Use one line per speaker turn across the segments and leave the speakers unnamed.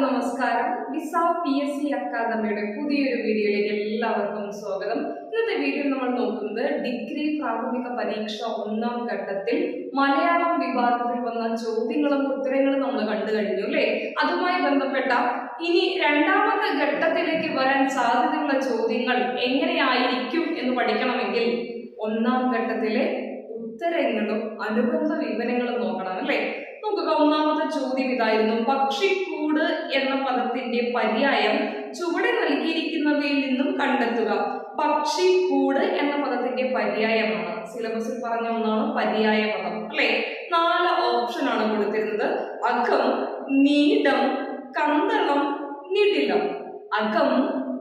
എല്ലാവർക്കും നമസ്കാരം. Visa P S C അക്കാദമിയുടെ പുതിയൊരു വീഡിയോയിലേക്ക് എല്ലാവർക്കും സ്വാഗതം. ഇന്നത്തെ വീഡിയോ നമ്മൾ നോക്കുന്നത് ഡിഗ്രി പ്രാഥമിക പരീക്ഷ ഒന്നാം ഘട്ടത്തിൽ മലയാളം വിഭാഗത്തിൽ വന്ന ചോദ്യങ്ങളും ഉത്തരങ്ങളും നമ്മൾ കണ്ടു കഴിഞ്ഞു അല്ലേ? അതുമായി ബന്ധപ്പെട്ട ഇനി രണ്ടാമത്തെ ഘട്ടത്തിലേക്ക് വരാൻ സാധ്യതയുള്ള ചോദ്യങ്ങൾ എങ്ങനെയായിരിക്കും എന്ന് പഠിക്കണമെങ്കിൽ ഒന്നാം ഘട്ടത്തിലെ ഉത്തരങ്ങളും അനുബന്ധ വിവരങ്ങളും നോക്കണം അല്ലേ? നോക്കുക ഒന്നാമത്തെ ചോദ്യം ഇതായിരുന്നു. പക്ഷിക്കൂട് എന്ന പദത്തിന്റെ പര്യായം ചുവടെ നൽകിയിരിക്കുന്നവയിൽ നിന്നും കണ്ടെത്തുക. പക്ഷി കൂട് എന്ന പദത്തിന്റെ പര്യായമാണ്. സിലബസിൽ പറഞ്ഞ ഒന്നാണ് പര്യായ പദം അല്ലെ? നാല് ഓപ്ഷൻ ആണ് കൊടുത്തിരുന്നത്. അകം നീടം കന്തളം നിടിലം. അകം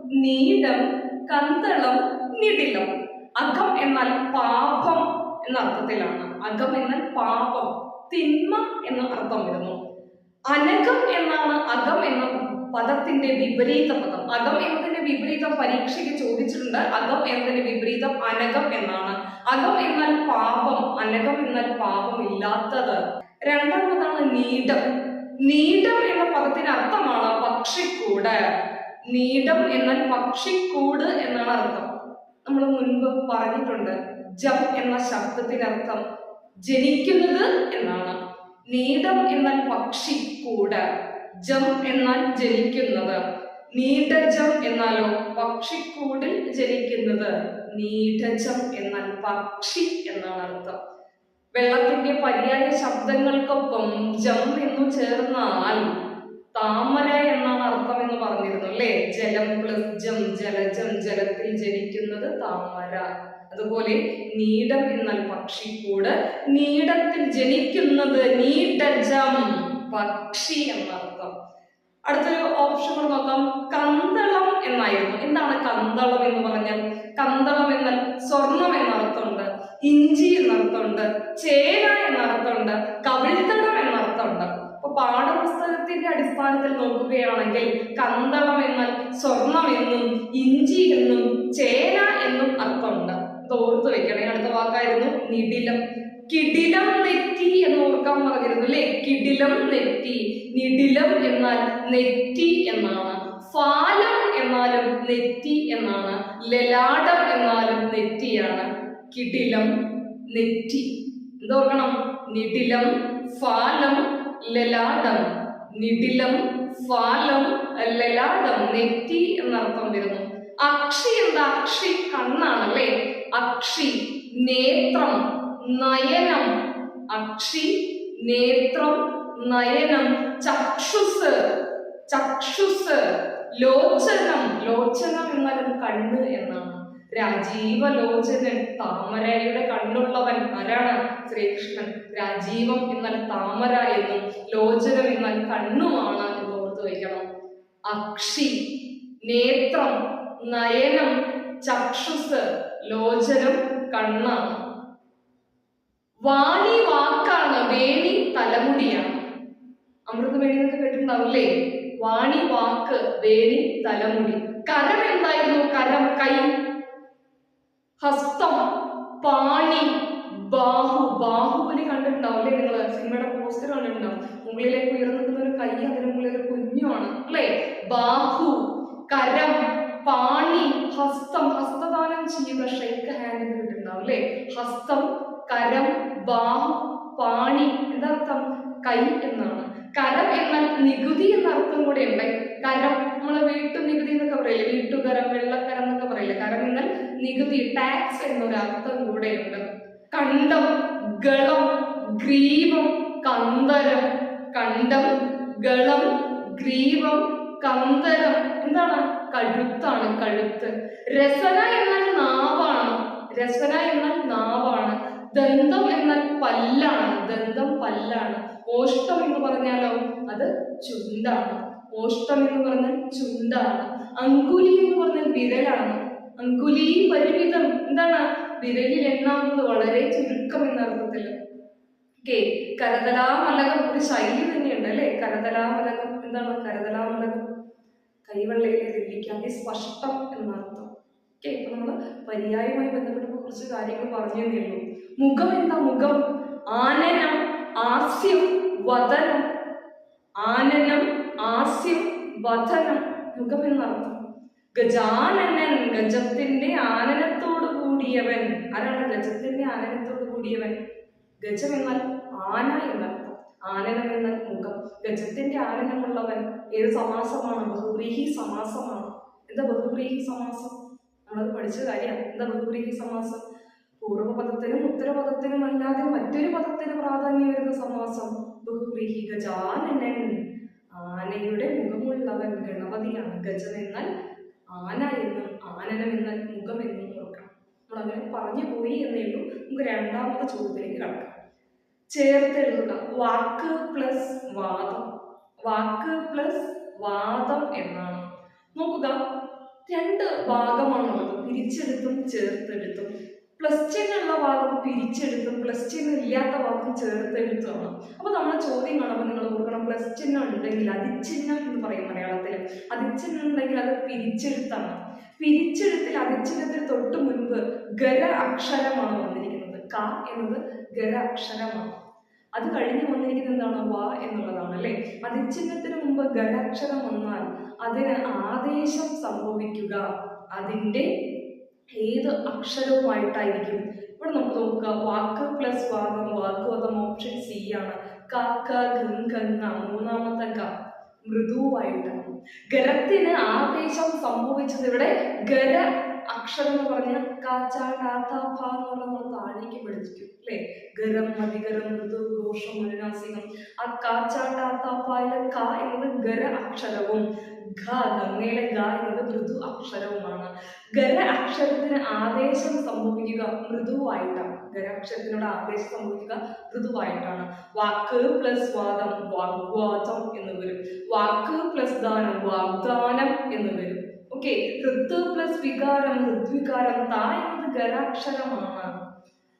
നീടം കന്തളം നിടിലം. അകം എന്നാൽ പാപം എന്ന അർത്ഥത്തിലാണ്. അകം എന്നാൽ പാപം തിന്മ എന്ന അർത്ഥം വരുന്നു. അനകം എന്നാണ് അകം എന്ന പദത്തിന്റെ വിപരീത പദം. അകം എന്നതിന്റെ വിപരീതം പരീക്ഷയ്ക്ക് ചോദിച്ചിട്ടുണ്ട്. അകം എന്നതിന്റെ വിപരീതം അനകം എന്നാണ്. അകം എന്നാൽ പാപം അനകം എന്നാൽ പാപം ഇല്ലാത്തത്. രണ്ടാമതാണ് നീടം. നീടം എന്ന പദത്തിന് അർത്ഥമാണ് പക്ഷിക്കൂട്. നീടം എന്നാൽ പക്ഷിക്കൂട് എന്നാണ് അർത്ഥം. നമ്മൾ മുൻപ് പറഞ്ഞിട്ടുണ്ട്. ജം എന്ന ശബ്ദത്തിനർത്ഥം ജനിക്കുന്നത് എന്നാണ്. നീടം എന്നാൽ പക്ഷി കൂട് ജം എന്നാൽ ജനിക്കുന്നത്. നീടജം എന്നാലോ പക്ഷിക്കൂടിൽ ജനിക്കുന്നത്. നീടജം എന്നാൽ പക്ഷി എന്നാണ് അർത്ഥം. വെള്ളത്തിന്റെ പര്യായ ശബ്ദങ്ങൾക്കൊപ്പം ജം എന്നു ചേർന്നാൽ താമര എന്നാണ് അർത്ഥം എന്ന് പറഞ്ഞിരുന്നു അല്ലേ? ജലം പ്ലസ് ജം ജലജം ജലത്തിൽ ജനിക്കുന്നത് താമര. അതുപോലെ നീടം എന്നാൽ പക്ഷിക്കൂട്. നീടത്തിൽ ജനിക്കുന്നത് നീടജം പക്ഷി എന്നർത്ഥം. അടുത്തൊരു ഓപ്ഷൻ കൂടെ നോക്കാം. കന്തളം എന്നായിരുന്നു. എന്താണ് കന്തളം എന്ന് പറഞ്ഞാൽ? കന്തളം എന്നാൽ സ്വർണം എന്നർത്ഥമുണ്ട് ഇഞ്ചി എന്നർത്ഥമുണ്ട് ചേന എന്നർത്ഥമുണ്ട് കവിൾത്തടം എന്നർത്ഥമുണ്ട്. അപ്പൊ പാഠപുസ്തകത്തിന്റെ അടിസ്ഥാനത്തിൽ നോക്കുകയാണെങ്കിൽ കന്തളം എന്നാൽ സ്വർണം എന്നും ഇഞ്ചി എന്നും ചേന എന്നും അർത്ഥമുണ്ട്. ഇത് ഓർത്ത് വെക്കണേ അടുത്ത വാക്കായിരുന്നു നിടിലം. കിടിലം നെറ്റി എന്ന് ഓർക്കാൻ പറഞ്ഞിരുന്നു അല്ലേ? കിടിലം നെറ്റി. നിടിലം എന്നാൽ നെറ്റി എന്നാണ്. ഫാലം എന്നാലും നെറ്റി എന്നാണ്. ലലാടം എന്നാലും നെറ്റിയാണ്. കിടിലം നെറ്റി. എന്തോർക്കണം നിടിലം ഫാലം ലലാടം. നിടിലം ഫാലം ലലാടം നെറ്റി എന്നർത്ഥം വരുന്നു. അക്ഷി എന്താ അക്ഷി കണ്ണാണ് അല്ലേ അക്ഷി നേത്രം നയനം. അക്ഷി നേത്രം നയനം. ചക്ഷുസ് ചക്ഷുസ് ലോചനം. ലോചനം എന്നാൽ കണ്ണ് എന്നാണ്. രാജീവ ലോചനൻ താമരയുടെ കണ്ണുള്ളവൻ ആരാണ്? ശ്രീകൃഷ്ണൻ. രാജീവം എന്നാൽ താമര എന്നും ലോചനം എന്നാൽ കണ്ണുമാണ് എന്ന് ഓർത്ത് വയ്ക്കണം. അക്ഷി നേത്രം നയനം ചക്ഷുസ് ലോചനം കണ്ണാണ്. വാണി വാക്കാണ് വേണി തലമുടിയാണ്. അമൃതവേണി എന്നൊക്കെ കേട്ടിട്ടുണ്ടാവില്ലേ? വാണി വാക്ക് വേണി തലമുടി. കരം എന്തായിരുന്നു? കരം കൈ. ഹസ്തം പാണി ബാഹു. ബാഹുബലി കണ്ടിട്ടുണ്ടാവില്ലേ നിങ്ങൾ സിനിമയുടെ പോസ്റ്റർ കണ്ടിട്ടുണ്ടാവും. മുകളിലേക്ക് ഉയർന്നു നിൽക്കുന്ന ഒരു കൈ അതിന് മുകളിൽ ഒരു കുഞ്ഞുമാണ്. അല്ലേ? ബാഹു കരം. പാണി ഹസ്തം ഹസ്തദാനം ചെയ്യുക ഷെയ്ക്ക് ഹാൻഡ് എന്ന് കിട്ടുന്നുണ്ടാവും അല്ലേ? ഹസ്തം കരം ബാഹു പാണി എന്തർത്ഥം കൈ എന്നാണ്. കരം എന്നാൽ നികുതി എന്ന അർത്ഥം കൂടെ ഉണ്ട്. കരം നമ്മൾ വീട്ടു നികുതി എന്നൊക്കെ പറയില്ലേ? വീട്ടുകരം വെള്ളക്കരം എന്നൊക്കെ പറയില്ല? കരം എന്നാൽ നികുതി ടാക്സ് എന്നൊരു അർത്ഥം കൂടെ ഉണ്ട്. കണ്ടം ഗളം ഗ്രീവം കന്തരം. കണ്ടം ഗളം ഗ്രീവം കന്തരം. എന്താണ്? കഴുത്താണ് കഴുത്ത്. രസന എന്നാൽ നാവാണ്. രസന എന്നാൽ നാവാണ്. ദന്തം എന്നാൽ പല്ലാണ്. ദന്തം പല്ലാണ്. ഓഷ്ടം എന്ന് പറഞ്ഞാലോ അത് ചുണ്ടാണ്. ഓഷ്ടം എന്ന് പറഞ്ഞാൽ ചുണ്ടാണ്. അങ്കുലി എന്ന് പറഞ്ഞാൽ വിരലാണ്. അങ്കുലി പരിമിതം. എന്താണ്? വിരലിൽ എണ്ണാവുന്നത് വളരെ ചുരുക്കം എന്ന അർത്ഥത്തിൽ. ഓക്കെ കരതലാമലകം ഒരു ശൈലി തന്നെയുണ്ട് അല്ലെ? കരതലാമലകം. എന്താണ് കരതലാമലകം? കൈവെള്ളയിലെ നെല്ലിക്കാതെ സ്പഷ്ടം എന്നർത്ഥം ഓക്കെ ഇപ്പൊ നമ്മൾ പര്യായമായി ബന്ധപ്പെട്ട കുറച്ച് കാര്യങ്ങൾ പറഞ്ഞു തന്നേ ഉള്ളൂ. മുഖം എന്താ മുഖം? ആനനം ആസ്യം വതനം ആനനം ആസ്യം വധനം മുഖം എന്നർത്ഥം ഗജാനനൻ ഗജത്തിന്റെ ആനനത്തോട് കൂടിയവൻ. ആരാണ് ഗജത്തിന്റെ ആനനത്തോട് കൂടിയവൻ? ഗജം എന്നാൽ ആന എന്നർത്ഥം. ആനനം എന്നാൽ മുഖം ഗജത്തിന്റെ ആരംഭമുള്ളവൻ ഏത് സമാസമാണ്? ബഹുബ്രീഹി സമാസമാണ്. എന്താ ബഹുബ്രീഹി സമാസം? നമ്മളത് പഠിച്ച കാര്യമാണ് എന്താ ബഹുബ്രീഹി സമാസം? പൂർവപദത്തിനും ഉത്തരപദത്തിനും അല്ലാതെ മറ്റൊരു പദത്തിന് പ്രാധാന്യം വരുന്ന സമാസം ബഹുബ്രീഹി ഗജാനനൻ. ആനയുടെ മുഖമുള്ളവൻ ഗണപതിയാണ്. ഗജം എന്നാൽ ആന എന്നും ആനനം എന്നാൽ മുഖം എന്നും ഓർക്കണം നമ്മൾ അങ്ങനെ പറഞ്ഞു പോയി എന്നേ ഉള്ളൂ. നമുക്ക് രണ്ടാമത്തെ ചോദ്യത്തിലേക്ക് കടക്കാം. ചേർത്ത് എഴുതുക വാക്ക് പ്ലസ് വാദം. വാക്ക് പ്ലസ് വാദം എന്നാണ്. നോക്കുക. രണ്ട് ഭാഗമാണുള്ളത്. പിരിച്ചെടുത്തും ചേർത്തെടുത്തും. പ്ലസ് ചിഹ്നുള്ള ഭാഗം പിരിച്ചെടുത്തും പ്ലസ് ചിഹ്നം ഇല്ലാത്ത ഭാഗം ചേർത്തെടുത്തുമാണ്. അപ്പൊ നമ്മളെ ചോദ്യം കാണുമ്പോൾ നിങ്ങൾ ഓർക്കണം. പ്ലസ് ചിഹ്നം ഉണ്ടെങ്കിൽ അതിച്ചിഹ്നം എന്ന് പറയും മലയാളത്തിൽ അതിച്ചിഹ്നം ഉണ്ടെങ്കിൽ അത് പിരിച്ചെടുത്താണ്. പിരിച്ചെടുത്തിൽ അതിച്ചിഹ്നത്തിന് തൊട്ട് മുൻപ് ഗര അക്ഷരമാണ് വന്നിരിക്കുന്നത്. ക എന്നത് ഗര അക്ഷരമാണ് അത് കഴിഞ്ഞ് വന്നിരിക്കുന്നത് എന്താണ്? വ എന്നുള്ളതാണ് അല്ലെ? അതിച്ചിഹ്നത്തിന് മുമ്പ് ഗരാക്ഷരം വന്നാൽ അതിന് ആദേശം സംഭവിക്കുക. അതിന്റെ ഏത് അക്ഷരവുമായിട്ടായിരിക്കും? ഇവിടെ നമുക്ക് നോക്കുക. വാക്ക് പ്ലസ് വാദം വാഗ്വാദം ഓപ്ഷൻ സി ആണ്. ക ക ഗം ഗംഗ മൂന്നാമത്തെ ക മൃദുവായിട്ടാണ് ഗരത്തിന് ആദേശം സംഭവിച്ചത് ഇവിടെ ഗര അക്ഷരം എന്ന് പറഞ്ഞാൽ കാച്ചാടാത്ത ഫ എന്ന് പറഞ്ഞാൽ നമ്മൾ താഴേക്ക് പഠിച്ചിരിക്കും അല്ലേ? ഗരം മതികരം മൃദു ഘോഷം അനുനാസികം ആ കാച്ചാടാത്ത ഫയിലെ ക എന്നത് ഗര അക്ഷരവും ഘ ഗംഗയിലെ ഗ എന്നത് മൃദു അക്ഷരവുമാണ്. ഗര അക്ഷരത്തിന് ആദേശം സംഭവിക്കുക മൃദുവായിട്ടാണ്. ഗര അക്ഷരത്തിനോട് ആദേശം സംഭവിക്കുക മൃദുവായിട്ടാണ്. വാക്ക് പ്ലസ് വാദം വാഗ്വാദം എന്ന് വരും. വാക്ക് പ്ലസ് ദാനം വാഗ്ദാനം എന്ന് വരും. ഓക്കെ ഋത്വ പ്ലസ് വികാരം ഹൃദ്വികാരം താ എന്നത് ഗരാക്ഷരമാണ്.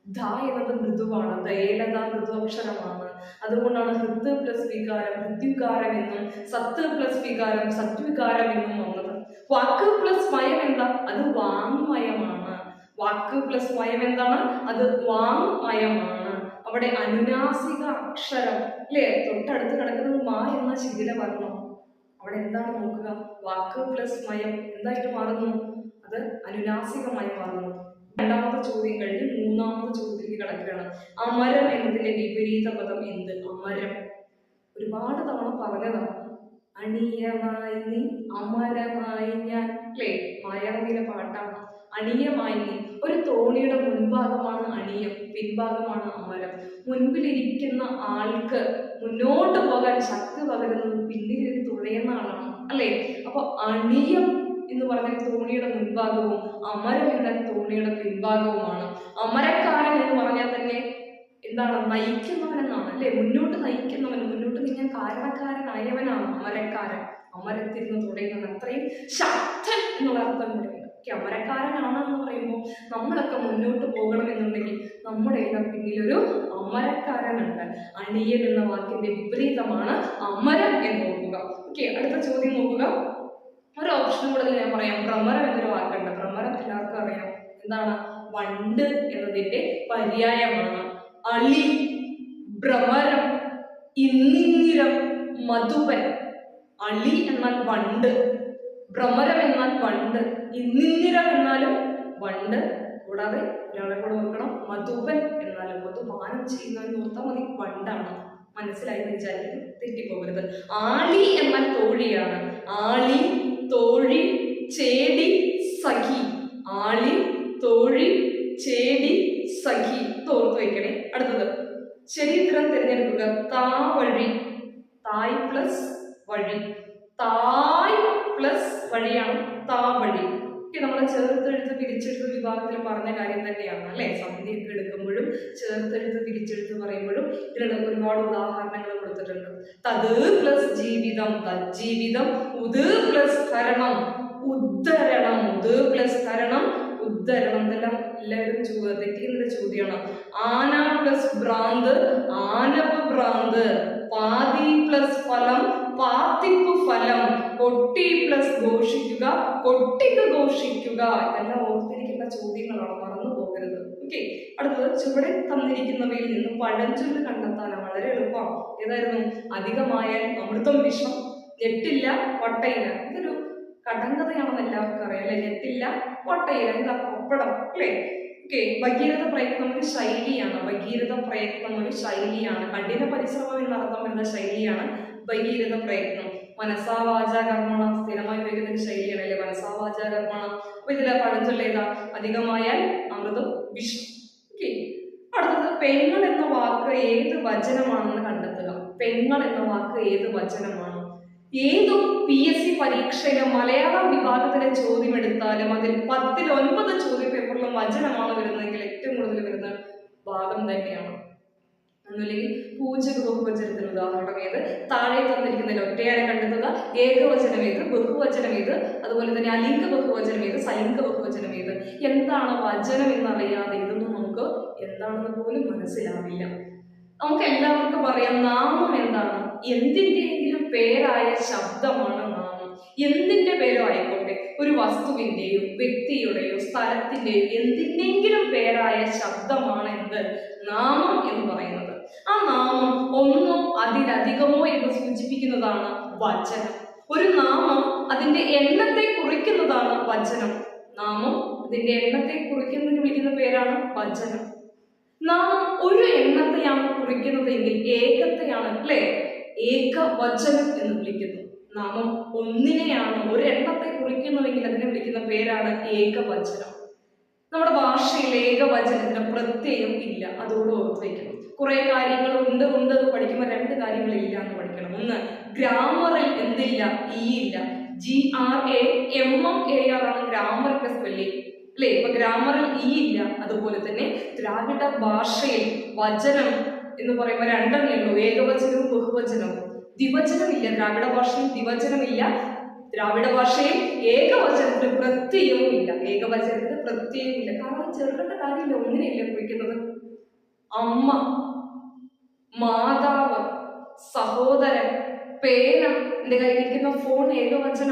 ധ എന്നത് മൃദുവാണ്. ദയേലത മൃദുവക്ഷരമാണ്. അതുകൊണ്ടാണ് ഹൃത്ത് പ്ലസ് വികാരം ഹൃദ്വികാരം എന്നും സത്ത് പ്ലസ് വികാരം സത്വികാരം എന്നും വന്നത്. വാക്ക് പ്ലസ് വയം എന്താ? അത് വാങ്മയമാണ്. വാക്ക് പ്ലസ് വയം എന്താണ്? അത് വാങ്മയമാണ്. അവിടെ അനുനാസിക അക്ഷരം അല്ലേ? തൊട്ടടുത്ത് കിടക്കുന്നത് മാ എന്ന ശിഥിലവർണം അവിടെ എന്താണ് നോക്കുക? വാക്ക് പ്ലസ് മയം എന്തായിട്ട് മാറുന്നു? അത് അനുനാസികമായി മാറുന്നു. രണ്ടാമത്തെ ചോദ്യം കഴിഞ്ഞ് മൂന്നാമത്തെ ചോദ്യത്തിലേക്ക് കിടക്കുകയാണ്. അമരം എന്നതിന്റെ വിപരീത പദം എന്ത്? അമരം. ഒരുപാട് തവണ പറഞ്ഞതാണ് അണിയമായി നീ അമരമായി ഞാൻ. അല്ലേ മായാവതിയിലെ പാട്ടാണ് അണിയമായി നീ. ഒരു തോണിയുടെ മുൻഭാഗമാണ് അണിയം പിൻഭാഗമാണ് അമരം. മുൻപിലിരിക്കുന്ന ആൾക്ക് മുന്നോട്ട് പോകാൻ ശക്തി പകരുന്നത് പിന്നിലിരുന്ന് തുഴയുന്നതാണ് അല്ലേ? അപ്പൊ അണിയം എന്ന് പറഞ്ഞ തോണിയുടെ മുൻഭാഗവും അമരം എന്ന തോണിയുടെ പിൻഭാഗവുമാണ്. അമരക്കാരൻ എന്ന് പറഞ്ഞാൽ തന്നെ എന്താണ്? നയിക്കുന്നവൻ എന്നാണ് അല്ലെ? മുന്നോട്ട് നയിക്കുന്നവൻ മുന്നോട്ട് നീങ്ങാൻ കാരണക്കാരനായവനാണ് അമരക്കാരൻ. അമരത്തിരുന്ന് തുടങ്ങുന്നത് അത്രയും ശക്തൻ എന്നുള്ള അർത്ഥം ഓക്കെ അമരക്കാരനാണെന്ന് പറയുമ്പോൾ നമ്മളൊക്കെ മുന്നോട്ട് പോകണമെന്നുണ്ടെങ്കിൽ നമ്മുടെ എല്ലാം പിന്നിലൊരു അമരക്കാരനുണ്ട്. അണിയൻ എന്ന വാക്കിന്റെ വിപരീതമാണ് അമരം എന്ന് നോക്കുക ഓക്കെ അടുത്ത ചോദ്യം നോക്കുക. ഒരു ഓപ്ഷൻ കൂടെ ഞാൻ പറയാം. ഭ്രമരം എന്നൊരു വാക്കുണ്ട്. ഭ്രമരം എല്ലാവർക്കും അറിയാം. എന്താണ്? വണ്ട് എന്നതിന്റെ പര്യായമാണ്. അളി ഭ്രമരം ഇന്നിങ്ങിരം മധുപൻ. അളി എന്നാൽ വണ്ട്. ഭ്രമരം എന്നാൽ വണ്ട്. ഇന്നിങ്ങിരം എന്നാലും വണ്ട് കൂടാതെ ഒരാളെ കൂടെ ഓർക്കണം. മധുപൻ എന്നാലും മധുപാനം ചെയ്യുന്നവൻ ഓർത്താൽ മതി വണ്ടാണ്. മനസ്സിലായി എന്ന് വിചാരിക്കുന്നു തെറ്റിപ്പോകരുത്. ആളി എന്നാൽ തോഴിയാണ്. ആളി തോഴി ചേടി സഖി. ആളി തോഴി ചേടി സഖി. തോർത്ത് വയ്ക്കണേ അടുത്തത്. ചരിത്രം തിരഞ്ഞെടുക്കുക. താ വഴി. തായ് പ്ലസ് വഴി. തായ് പ്ലസ് വഴിയാണ് താ വഴി. നമ്മൾ ചേർത്തെഴുത്ത് പിരിച്ചെഴുത്ത് വിഭാഗത്തിൽ പറഞ്ഞ കാര്യം തന്നെയാണ് അല്ലെ? സന്ധിയൊക്കെ എടുക്കുമ്പോഴും ചേർത്തെഴുത്ത് പിരിച്ചെഴുത്ത് പറയുമ്പോഴും ഇതിനുള്ള ഒരുപാട് ഉദാഹരണങ്ങൾ കൊടുത്തിട്ടുണ്ട്. തത് പ്ലസ് ജീവിതം തജ്ജീവിതം ഉത് പ്ലസ് ഹരണം ഉദ്ധരണം ഉത് പ്ലസ് ഹരണം ഉദ്ധരണം ഇതെല്ലാം എല്ലാവരും തെറ്റിക്കുന്ന ചോദ്യമാണ്. ആന പ്ലസ് ഭ്രാന്ത് ആനപ്പ് ഭ്രാന്ത് പാതി പ്ലസ് ഫലം പാത്തിപ്പ് ഫലം കൊട്ടി പ്ലസ് ഘോഷിക്കുക കൊട്ടിക്ക് ഘോഷിക്കുക ഇതെല്ലാം ഓർത്തിരിക്കുന്ന ചോദ്യങ്ങളാണ് മറന്നു പോകരുത്. ഓക്കെ അടുത്തത് ചുവടെ തന്നിരിക്കുന്നവയിൽ നിന്ന് പഴഞ്ചൊല്ല് കണ്ടെത്താൻ വളരെ എളുപ്പമാണ് ഏതായിരുന്നു? അധികമായാൽ അമൃതം വിഷം ഞെട്ടില്ല വട്ടയില. ഇതൊരു കടങ്കഥയാണെന്ന് എല്ലാവർക്കും അറിയാം അല്ലെ? ഞെട്ടില്ല വട്ടയില എന്താ പപ്പടം അല്ലേ? ഓക്കെ ഭഗീരഥ പ്രയത്നം ഒരു ശൈലിയാണ്. ഭഗീരഥ പ്രയത്നം ഒരു ശൈലിയാണ്. കഠിന പരിശ്രമം എന്നർത്ഥം വരുന്ന ശൈലിയാണ് ഭഗീരഥ പ്രയത്നം. മനസാവാച കർമ്മണ സ്ഥിരമായി ഉപയോഗിക്കുന്ന ശൈലിയാണ് അല്ലെ മനസ്സാവാച കർമ്മണ അപ്പൊ ഇതിലെ പഴഞ്ചൊല്ലേതാ അധികമായാൽ അമൃതം വിഷം. അടുത്തത് പെങ്ങൾ എന്ന വാക്ക് ഏത് വചനമാണെന്ന് കണ്ടെത്തുക. പെങ്ങൾ എന്ന വാക്ക് ഏത് വചനമാണ്? ഏതു പി എസ് സി പരീക്ഷയിലെ മലയാളം വിഭാഗത്തിലെ ചോദ്യം എടുത്താലും അതിൽ പത്തിൽ ഒൻപത് ചോദ്യ പേപ്പറിലും വചനമാണ് വരുന്നതെങ്കിൽ ഏറ്റവും കൂടുതൽ വരുന്ന ഭാഗം തന്നെയാണ്. ഒന്നുമില്ലെങ്കിൽ പൂജക ബഹുവചനത്തിന് ഉദാഹരണം ഏത്? താഴെ തന്നിരിക്കുന്ന ഒറ്റയാരെ കണ്ടെത്തുക. ഏകവചനം ഏത്? ബഹുവചനം ഏത്? അതുപോലെ തന്നെ അലിംഗ ബഹുവചനം ഏത്? സലിംഗ ബഹുവചനം ഏത്? എന്താണ് വചനം എന്നറിയാതെ ഇതൊന്നും നമുക്ക് എന്താണെന്ന് പോലും മനസ്സിലാവില്ല. നമുക്ക് എല്ലാവർക്കും പറയാം നാമം എന്താണ്? എന്തിന്റെയെങ്കിലും പേരായ ശബ്ദമാണ് നാമം. എന്തിന്റെ പേരോ ആയിക്കോട്ടെ ഒരു വസ്തുവിന്റെയോ വ്യക്തിയുടെയോ സ്ഥലത്തിന്റെയോ എന്തിന്റെങ്കിലും പേരായ ശബ്ദമാണ് എന്ത്? നാമം എന്ന് പറയുന്നത്. ആ നാമം ഒന്നോ അതിലധികമോ എന്ന് സൂചിപ്പിക്കുന്നതാണ് വചനം. ഒരു നാമം അതിന്റെ എണ്ണത്തെ കുറിക്കുന്നതാണ് വചനം. നാമം അതിന്റെ എണ്ണത്തെ കുറിക്കുന്നതിന് വിളിക്കുന്ന പേരാണ് വചനം. നാമം ഒരു എണ്ണത്തെയാണ് കുറിക്കുന്നതെങ്കിൽ ഏകത്തെയാണ് അല്ലേ? ഏകവചനം എന്ന് വിളിക്കുന്നു. നാമം ഒന്നിനെയാണ് ഒരു എണ്ണത്തെ കുറിക്കുന്നുവെങ്കിൽ അതിനെ വിളിക്കുന്ന പേരാണ് ഏകവചനം. നമ്മുടെ ഭാഷയിൽ ഏകവചനത്തിന് പ്രത്യയം ഇല്ല. അതോട് ഓർത്ത് വയ്ക്കണം കുറെ കാര്യങ്ങൾ ഉണ്ട് ഉണ്ട് എന്ന് പഠിക്കുമ്പോൾ രണ്ട് കാര്യങ്ങൾ ഇല്ല എന്ന് പഠിക്കണം. ഒന്ന് ഗ്രാമറിൽ എന്തില്ല? ഇ ഇല്ല. G R A M M A R ആണ് ഗ്രാമറിന്റെ സ്പെല്ലിംഗ് അല്ലേ? ഇപ്പൊ ഗ്രാമറിൽ ഇ ഇല്ല. അതുപോലെ തന്നെ ദ്രാവിഡ ഭാഷയിൽ വചനം എന്ന് പറയുമ്പോൾ രണ്ടെണ്ണേ ഉള്ളൂ ഏകവചനവും ബഹുവചനവും. ദ്വിവചനമില്ല. ദ്രാവിഡ ഭാഷയിൽ ദ്വിവചനമില്ല. ദ്രാവിഡ ഭാഷയിൽ ഏകവചനത്തിന് പ്രത്യയവും ഇല്ല. ഏകവചനത്തിന് പ്രത്യയവും ഇല്ല. കാരണം ചെറുകണ്ട കാര്യമില്ല. ഒന്നിനെയല്ല കുറിക്കുന്നത്? അമ്മ മാതാവ് സഹോദരൻ പേന എന്റെ കയ്യിലിരിക്കുന്ന ഫോൺ ഏകവചന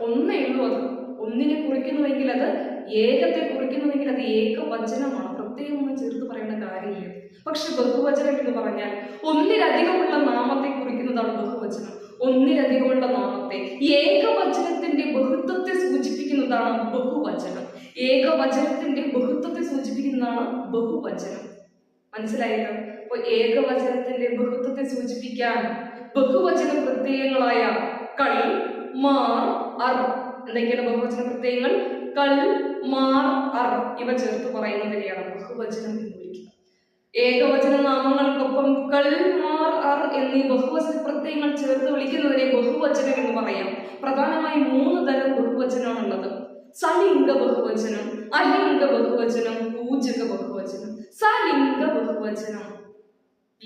ഒന്നേ ഉള്ളൂ അത്. ഒന്നിനെ കുറിക്കുന്നുവെങ്കിൽ അത് ഏകത്തെ കുറിക്കുന്നുവെങ്കിൽ അത് ഏകവചനമാണ്. പ്രത്യേകമൊന്നും ചേർത്ത് പറയേണ്ട കാര്യമില്ല. പക്ഷെ ബഹുവചനം എന്ന് പറഞ്ഞാൽ ഒന്നിലധികമുള്ള നാമത്തെ കുറിക്കുന്നതാണ് ബഹുവചനം. ഒന്നിലധികമുള്ള നാമത്തെ ഏകവചനത്തിന്റെ ബഹുത്വത്തെ സൂചിപ്പിക്കുന്നതാണ് ബഹുവചനം. ഏകവചനത്തിന്റെ ബഹുത്വത്തെ സൂചിപ്പിക്കുന്നതാണ് ബഹുവചനം. മനസ്സിലായല്ലോ? അപ്പൊ ഏകവചനത്തിന്റെ ബഹുത്വത്തെ സൂചിപ്പിക്കാൻ ബഹുവചന പ്രത്യയങ്ങളായ കൾ മാർ അർ. എന്തൊക്കെയാണ് ബഹുവചന പ്രത്യയങ്ങൾ? കൾ മാർ അർ. ഇവ ചേർത്ത് പറയുന്നതിനെയാണ് ബഹുവചനം എന്ന് വിളിക്കുന്നത്. ഏകവചന നാമങ്ങൾക്കൊപ്പം കൾ മാർ അർ എന്നീ ബഹുവചന പ്രത്യയങ്ങൾ ചേർത്ത് വിളിക്കുന്നതിനെ ബഹുവചനം എന്ന് പറയാം. പ്രധാനമായും മൂന്ന് തരം ബഹുവചനമാണുള്ളത് സലിംഗ ബഹുവചനം അലിംഗ ബഹുവചനം പൂജക ബഹുവചനം സലിംഗ ബഹുവചനം.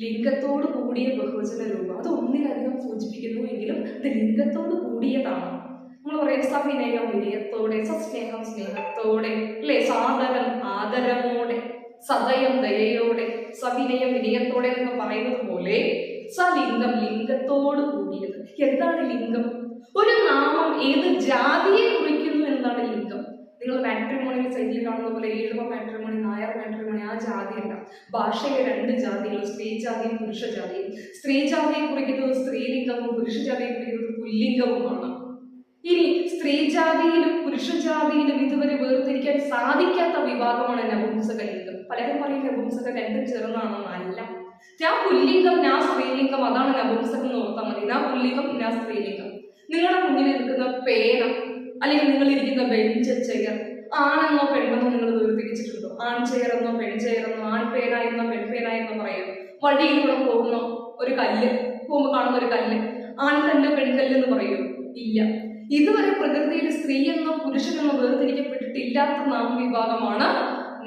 ലിംഗത്തോട് കൂടിയ ബഹുവചന രൂപം. അത് ഒന്നിലധികം സൂചിപ്പിക്കുന്നു എങ്കിലും ഇത് ലിംഗത്തോട് കൂടിയതാണ്. നമ്മൾ പറയും സവിനയം വിനയത്തോടെ സസ്നേഹം സ്നേഹത്തോടെ അല്ലെ? സാദരം ആദരമോടെ സദയം ദയയോടെ സവിനയം വിനയത്തോടെ എന്നൊക്കെ പറയുന്നത് പോലെ സലിംഗം ലിംഗത്തോട് കൂടിയത്. എന്താണ് ലിംഗം? ഒരു നാമം ഏത് ജാതിയെ കുറിക്കുന്നു എന്നതാണ് ലിംഗം. നിങ്ങൾ മാട്രിമോണി സൈഡിൽ കാണുന്ന പോലെ ഈഴവ മാട്രിമോണി നായർ മാട്രിമോണി ആ ജാതിയല്ല ഭാഷയിലെ രണ്ട് സ്ത്രീ ജാതിയും സ്ത്രീ ജാതിയെ കുറിക്കുന്നത് സ്ത്രീലിംഗവും പുരുഷ ജാതിയെ കുറിക്കുന്നത് പുല്ലിംഗവുമാണ്. ഇനി സ്ത്രീ ജാതിയിലും പുരുഷ ജാതിയിലും ഇതുവരെ വേർതിരിക്കാൻ സാധിക്കാത്ത വിഭാഗമാണ് നപുംസകലിംഗം പലരും പറയും നപുംസക രണ്ടും അല്ല. ഞാൻ പുല്ലിംഗം ഞാൻ സ്ത്രീലിംഗം അതാണ് നപുംസകം എന്ന് ഓർത്താൽ മതി. ഞാൻ പുല്ലിംഗം ഞാൻ സ്ത്രീലിംഗം. നിങ്ങളുടെ മുന്നിൽ നിൽക്കുന്ന പേന അല്ലെങ്കിൽ നിങ്ങൾ ഇരിക്കുന്ന ബെഞ്ച് ചെയർ ആണെന്നോ പെണ്ണെന്നോ നിങ്ങൾ വേർതിരിച്ചിട്ടുണ്ടോ ആൺ ചെയർ എന്നോ പെൺ ചെയർ എന്നോ ആൺ പേന എന്നോ പെൺ പേനായെന്നോ പറയും. പറയും വഴിയിലൂടെ പോകുന്ന ഒരു കല്ല് പോകുമ്പോൾ കാണുന്ന ഒരു കല്ല് ആൺകല്ല് പെൺകല്ല് എന്ന് പറയൂ. ഇല്ല. ഇതുവരെ പ്രകൃതിയിൽ സ്ത്രീ എന്നോ പുരുഷനെന്നോ വേർതിരിക്കപ്പെട്ടിട്ടില്ലാത്ത നാമവിഭാഗമാണ്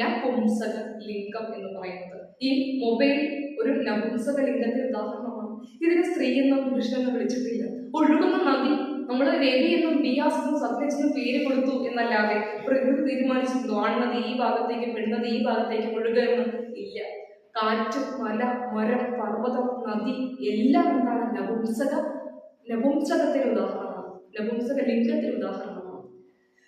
നപുംസക ലിംഗം എന്ന് പറയുന്നത്. ഈ മൊബൈൽ ഒരു നപുംസക ലിംഗത്തിന് ഉദാഹരണമാണ്. ഇതിനെ സ്ത്രീ എന്നോ പുരുഷനെന്നോ വിളിച്ചിട്ടില്ല. ഒഴുകുന്ന നദി നമ്മൾ രവി എന്നും ബിയാസ് എന്നും പേര് കൊടുത്തു എന്നല്ലാതെ പ്രകൃതി തീരുമാനിച്ചിട്ടുണ്ടോ? ആൺനദി ഈ ഭാഗത്തേക്ക് പെണ്ണത് ഈ ഭാഗത്തേക്ക് ഒഴുകുക എന്ന് ഇല്ല. കാറ്റ് മല മരം പർവതം നദി എല്ലാം എന്താണ്? നപുംസക നപുംസകത്തിന് ഉദാഹരണമാണ്. നപുംസക ലിംഗത്തിന് ഉദാഹരണമാണ്.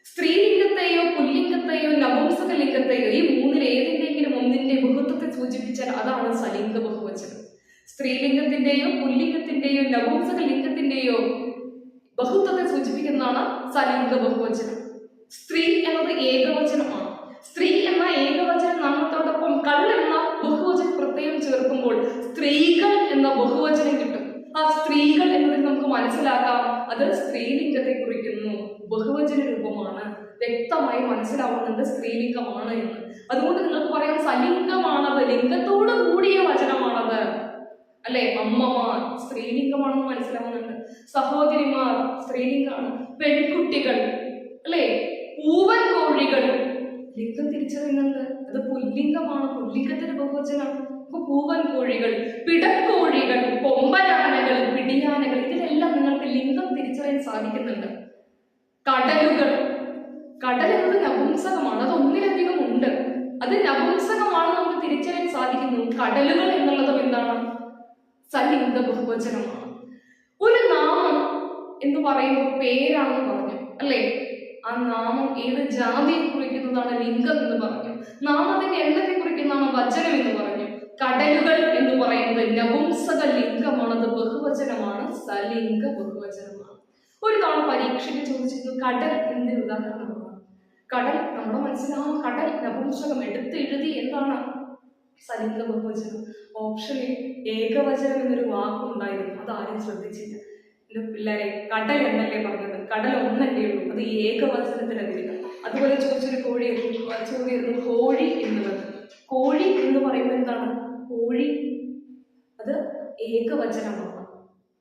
സ്ത്രീലിംഗത്തെയോ പുല്ലിംഗത്തെയോ നപുംസക ലിംഗത്തെയോ ഈ മൂന്നിൽ ഏതിന്റെങ്കിലും ഒന്നിന്റെ ബഹുത്വത്തെ സൂചിപ്പിച്ചാൽ അതാണ് സലിംഗ ബഹുവചനം. സ്ത്രീലിംഗത്തിന്റെയോ പുല്ലിംഗത്തിന്റെയോ നപുംസക ലിംഗത്തിന്റെയോ ബഹുത്വത്തെ സൂചിപ്പിക്കുന്നതാണ് സലിംഗ ബഹുവചനം. സ്ത്രീ എന്നത് ഏകവചനമാണ്. സ്ത്രീ എന്ന ഏകവചനം നാമത്തോടൊപ്പം കൾ എന്ന ബഹുവചന പ്രത്യയം ചേർക്കുമ്പോൾ സ്ത്രീകൾ എന്ന ബഹുവചനം കിട്ടും. ആ സ്ത്രീകൾ എന്നതിൽ നമുക്ക് മനസ്സിലാക്കാം. അത് സ്ത്രീലിംഗത്തെ കുറിക്കുന്നു. ബഹുവചന രൂപമാണ്. വ്യക്തമായി മനസ്സിലാവുന്നുണ്ട് സ്ത്രീലിംഗമാണ് എന്ന്. അതുകൊണ്ട് നിങ്ങൾക്ക് പറയാം സലിംഗമാണത്. ലിംഗത്തോട് കൂടിയ വചനമാണത്. അല്ലെ? അമ്മമാർ സ്ത്രീലിംഗമാണെന്ന് മനസ്സിലാവുന്നുണ്ട്. സഹോദരിമാർ സ്ത്രീലിംഗമാണ് പെൺകുട്ടികൾ അല്ലെ? പൂവൻ കോഴികൾ. ലിംഗം തിരിച്ചറിയുന്നുണ്ട്. അത് പുല്ലിംഗമാണ്. പുല്ലിംഗത്തിന്റെ ബഹുവചനം. അപ്പൊ പൂവൻ കോഴികൾ പിടക്കോഴികൾ കൊമ്പരാനകൾ പിടിയാനകൾ ഇതിലെല്ലാം നിങ്ങൾക്ക് ലിംഗം തിരിച്ചറിയാൻ സാധിക്കുന്നുണ്ട്. കടലുകൾ. കടൽ എന്നത് നപുംസകമാണ്. അത് ഒന്നിലധികം ഉണ്ട്. അത് നപുംസകമാണ് നമുക്ക് തിരിച്ചറിയാൻ സാധിക്കുന്നു. കടലുകൾ എന്നുള്ളതും എന്താണ്? സലിംഗ ബഹുവചനമാണ്. ഒരു നാമം എന്ന് പറയുമ്പോൾ പേരാണെന്ന് പറഞ്ഞു അല്ലേ? ആ നാമം ഏത് ജാതിയെ കുറിക്കുന്നതാണ് ലിംഗം എന്ന് പറഞ്ഞു നാമത്തിന്റെ എണ്ണത്തെ കുറിക്കുന്നതാണ് വചനം എന്ന് പറഞ്ഞു കടലുകൾ എന്ന് പറയുന്നത് നപുംസക ലിംഗമാണ് അത് ബഹുവചനമാണ് സലിംഗ ബഹുവചനമാണ്. ഒരു തവണ പരീക്ഷയ്ക്ക് ചോദിച്ചിരുന്നു കടൽ എന്തിന് ഉദാഹരണമാണ്? കടൽ നമ്മുടെ മനസ്സിലാവും കടൽ നപുംസകം എടുത്തെഴുതി എന്താണ്? സലിംഗ ബഹുവചനം. ഓപ്ഷനിൽ ഏകവചനം എന്നൊരു വാക്കുണ്ടായിരുന്നു. അത് ആരും ശ്രദ്ധിച്ചില്ല. എന്റെ പിള്ളേരെ കടൽ എന്നല്ലേ പറഞ്ഞത്? കടൽ ഒന്നല്ലേ ഉള്ളൂ. അത് ഏകവചനത്തിന് വരിക അതുപോലെ ചോദിച്ചൊരു കോഴി ചോദ്യമായിരുന്നു കോഴി എന്നുള്ളത് കോഴി എന്ന് പറയുമ്പോൾ എന്താണ്? കോഴി. അത് ഏകവചനമാണ്.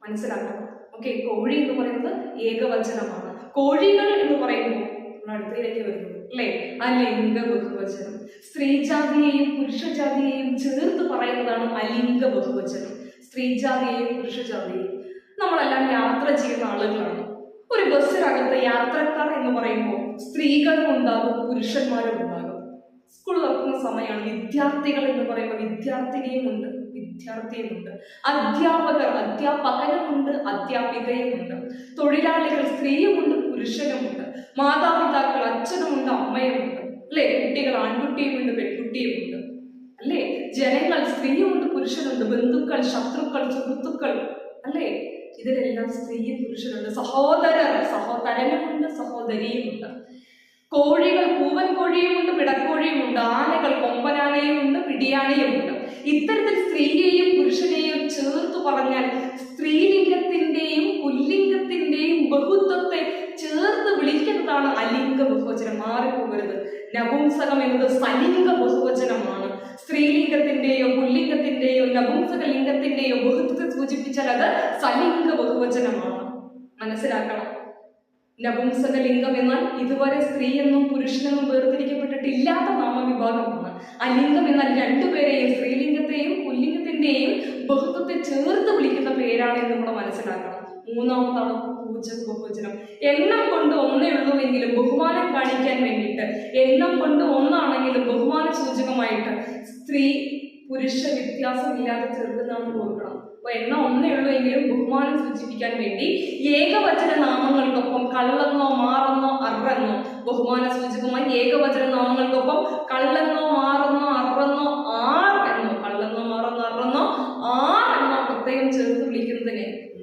മനസ്സിലാക്കണം. ഓക്കെ കോഴി എന്ന് പറയുന്നത് ഏകവചനമാണ്. കോഴികൾ എന്ന് പറയുമ്പോൾ നമ്മൾ അടുത്തയിലേക്ക് വരുന്നത് അല്ലേ? അലിംഗ ബഹുവചനം സ്ത്രീജാതിയെയും പുരുഷജാതിയെയും ചേർത്ത് പറയുന്നതാണ് അലിംഗ ബഹുവചനം സ്ത്രീജാതിയെയും പുരുഷജാതിയെയും. നമ്മളെല്ലാം യാത്ര ചെയ്യുന്ന ആളുകളാണ്. ഒരു ബസ്സിനകത്ത് യാത്രക്കാർ എന്ന് പറയുമ്പോൾ സ്ത്രീകളും ഉണ്ടാകും പുരുഷന്മാരും ഉണ്ടാകും. സ്കൂൾ തുറക്കുന്ന സമയമാണ് വിദ്യാർത്ഥികൾ എന്ന് പറയുമ്പോൾ വിദ്യാർത്ഥിനിയും ഉണ്ട് വിദ്യാർത്ഥിയും വിദ്യാർത്ഥിയുമുണ്ട് അധ്യാപകർ അധ്യാപകനുമുണ്ട് അധ്യാപികയുമുണ്ട് തൊഴിലാളികൾ സ്ത്രീയുമുണ്ട് പുരുഷനുമുണ്ട് മാതാപിതാക്കൾ അച്ഛനുമുണ്ട് അമ്മയുമുണ്ട് അല്ലെ? കുട്ടികൾ ആൺകുട്ടിയുമുണ്ട് പെൺകുട്ടിയുമുണ്ട് അല്ലേ? ജനങ്ങൾ സ്ത്രീയുമുണ്ട് പുരുഷനുണ്ട് ബന്ധുക്കൾ ശത്രുക്കൾ സുഹൃത്തുക്കൾ അല്ലേ? ഇതിലെല്ലാം സ്ത്രീയും പുരുഷനുണ്ട് സഹോദരർ സഹോദരനുമുണ്ട് സഹോദരിയുമുണ്ട്. കോഴികൾ പൂവൻ കോഴിയുമുണ്ട് പിടക്കോഴിയുമുണ്ട് ആനകൾ കൊമ്പനാനയുമുണ്ട് പിടിയാനയുമുണ്ട്. ഇത്തരത്തിൽ സ്ത്രീയെയും പുരുഷനെയും ചേർത്ത് പറഞ്ഞാൽ സ്ത്രീലിംഗത്തിന്റെയും പുല്ലിംഗത്തിന്റെയും ബഹുത്വത്തെ വിളിക്കുന്നതാണ് അലിംഗ ബഹുവചനം. മാറിപ്പോകരുത്. നപുംസകം എന്നത് സലിംഗ ബഹുവചനമാണ്. സ്ത്രീലിംഗത്തിന്റെയോ പുല്ലിംഗത്തിന്റെയോ നപുംസക ലിംഗത്തിന്റെയോ ബഹുത്വത്തെ സൂചിപ്പിച്ചാൽ അത് സലിംഗ ബഹുവചനമാണ്. മനസ്സിലാക്കണം? നപുംസക ലിംഗം എന്നാൽ ഇതുവരെ സ്ത്രീ എന്നും പുരുഷനെന്നും വേർതിരിക്കപ്പെട്ടിട്ടില്ലാത്ത നാമവിഭാഗമാണ്. അലിംഗം എന്നാൽ രണ്ടുപേരെയും സ്ത്രീലിംഗത്തെയും പുല്ലിംഗത്തിന്റെയും ബഹുത്വത്തെ ചേർത്ത് വിളിക്കുന്ന പേരാണ് എന്ന് നമ്മൾ മനസ്സിലാക്കണം. മൂന്നാമതാണ് പൂജക ബഹുവചനം. എണ്ണം കൊണ്ട് ഒന്നേ ഉള്ളൂ എങ്കിലും ബഹുമാനം കാണിക്കാൻ വേണ്ടിയിട്ട് എണ്ണം കൊണ്ട് ഒന്നാണെങ്കിലും ബഹുമാന സൂചകമായിട്ട് സ്ത്രീ പുരുഷ വ്യത്യാസമില്ലാതെ ചെറുതെന്നാണ് ഓർക്കണം. അപ്പൊ എണ്ണം ഒന്നേ ഉള്ളൂ എങ്കിലും ബഹുമാനം സൂചിപ്പിക്കാൻ വേണ്ടി ഏകവചന നാമങ്ങൾക്കൊപ്പം കള്ളെന്നോ മാറെന്നോ അറെന്നോ ബഹുമാന സൂചകമായി ഏകവചന നാമങ്ങൾക്കൊപ്പം കള്ളെന്നോ മാറെന്നോ അറെന്നോ ആർ എന്നോ കള്ളെന്നോ മാറെന്നോ അറെന്നോ ആർ എന്നോ പ്രത്യേകം വിളിക്കുന്നതിനെ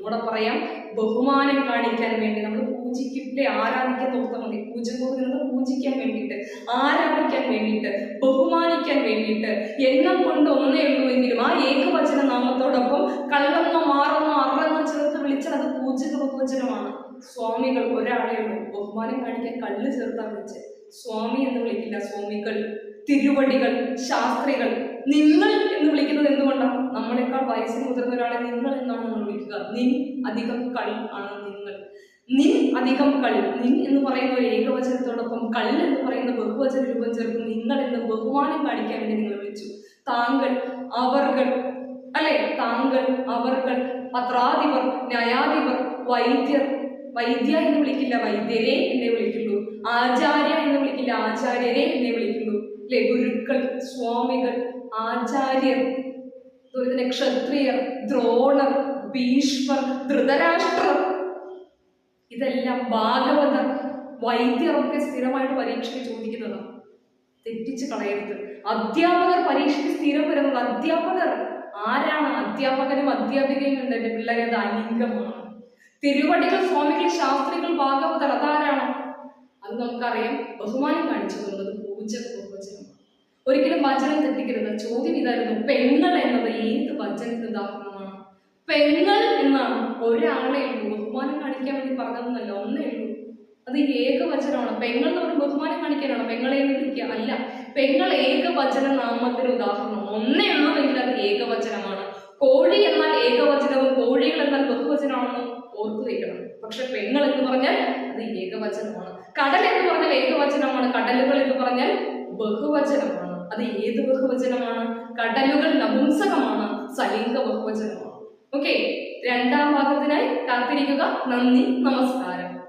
ഒന്നുകൂടെ പറയാം. ബഹുമാനം കാണിക്കാൻ വേണ്ടി നമ്മൾ പൂജിക്കില്ലേ ആരാധിക്കാൻ നോക്കാൻ മതി. പൂജ പോകുന്നത് പൂജിക്കാൻ വേണ്ടിയിട്ട് ആരാധിക്കാൻ വേണ്ടിയിട്ട് ബഹുമാനിക്കാൻ വേണ്ടിയിട്ട് എണ്ണം കൊണ്ട് ഒന്നേ ഉള്ളൂ എങ്കിലും ആ ഏകവചന നാമത്തോടൊപ്പം കള്ളെന്നോ മാറെന്നോ അറെന്നോ ചേർത്ത് വിളിച്ചാൽ അത് പൂജക ബഹുവചനമാണ് സ്വാമികൾ ഒരാളെ ഉള്ളൂ. ബഹുമാനം കാണിക്കാൻ കള്ള് ചേർത്താ വിളിച്ച്. സ്വാമി എന്ന് വിളിക്കില്ല. സ്വാമികൾ തിരുവടികൾ ശാസ്ത്രികൾ നിങ്ങൾ എന്ന് വിളിക്കുന്നത് എന്തുകൊണ്ടാണ് നമ്മളെക്കാൾ വയസ്സിൽ മുതിർന്ന ഒരാളെ നിങ്ങൾ എന്നാണ് നമ്മൾ വിളിക്കുക. നിൻ അധികം കൾ ആണ് നിങ്ങൾ. നിൻ അധികം കൾ നിൻ എന്ന് പറയുന്ന ഒരു ഏകവചനത്തോടൊപ്പം കൾ എന്ന് പറയുന്ന ബഹുവചന രൂപം ചേർത്ത് നിങ്ങൾ എന്ന് ബഹുമാനം കാണിക്കാൻ വേണ്ടി നിങ്ങൾ വിളിച്ചു. താങ്കൾ അവർകൾ അല്ലെ? താങ്കൾ അവർകൾ പത്രാധിപർ ന്യായാധിപർ വൈദ്യർ. വൈദ്യ എന്ന് വിളിക്കില്ല വൈദ്യരെ എന്നെ വിളിക്കുള്ളൂ. ആചാര്യ എന്ന് വിളിക്കില്ല ആചാര്യരെ എന്നെ വിളിക്കുള്ളൂ. അല്ലെ ഗുരുക്കൾ സ്വാമികൾ ആചാര്യർ അതുപോലെ ക്ഷത്രിയർ ദ്രോണർ ഭീഷ്മർ ധൃതരാഷ്ട്രർ. ഇതെല്ലാം ഭാഗവതർ വൈദ്യരൊക്കെ സ്ഥിരമായിട്ട് പരീക്ഷയ്ക്ക് ചോദിക്കുന്നതാണ് തെറ്റിച്ച് കളയരുത്. അധ്യാപകർ പരീക്ഷയ്ക്ക് സ്ഥിരം വരുന്നത് അധ്യാപകർ. ആരാണ് അധ്യാപകനും അധ്യാപികയും ഉണ്ട്? എന്റെ പിള്ളേരെ അത് അലിംഗമാണ്. തിരുവടികൾ സ്വാമികൾ ശാസ്ത്രികൾ ഭാഗവതർ അതാരാണ്? അത് നമുക്കറിയാം. ബഹുമാനം കാണിച്ചതുള്ളത് പൂജ ബഹുവചനമാണ് ഒരിക്കലും വചനം തെറ്റിക്കരുത്. ചോദ്യം ഇതായിരുന്നു. പെങ്ങൾ എന്നത് ഏത് വചനത്തിന് ഉദാഹരണമാണ്? പെങ്ങൾ എന്നാണ്. ഒരാളെ ഉള്ളൂ ബഹുമാനം കാണിക്കാൻ വേണ്ടി പറഞ്ഞതെന്നല്ല ഒന്നേ ഉള്ളൂ അത് ഏകവചനമാണ് പെങ്ങൾ എന്ന് പറഞ്ഞ് ബഹുമാനം കാണിക്കാനാണ്? പെങ്ങളെ എന്ന് വിളിക്കുക. അല്ല പെങ്ങൾ ഏകവചന നാമത്തിന് ഉദാഹരണമാണ്. ഒന്നേ ഉള്ളൂ എങ്കിൽ അത് ഏകവചനമാണ് കോഴി എന്നാൽ ഏകവചനവും കോഴികൾ എന്നാൽ ബഹുവചനമാണെന്ന് ഓർത്തു വയ്ക്കണം പക്ഷെ പെങ്ങൾ എന്ന് പറഞ്ഞാൽ അത് ഏകവചനമാണ് കടൽ എന്ന് പറഞ്ഞാൽ ഏകവചനമാണ് കടലുകൾ എന്ന് പറഞ്ഞാൽ ബഹുവചനമാണ്. അത് ഏത് ബഹുവചനമാണ്? കടലുകൾ നപുംസകമാണ് സലിംഗ ബഹുവചനമാണ്. ഓക്കെ രണ്ടാം ഭാഗത്തിനായി കാത്തിരിക്കുക. നന്ദി നമസ്കാരം.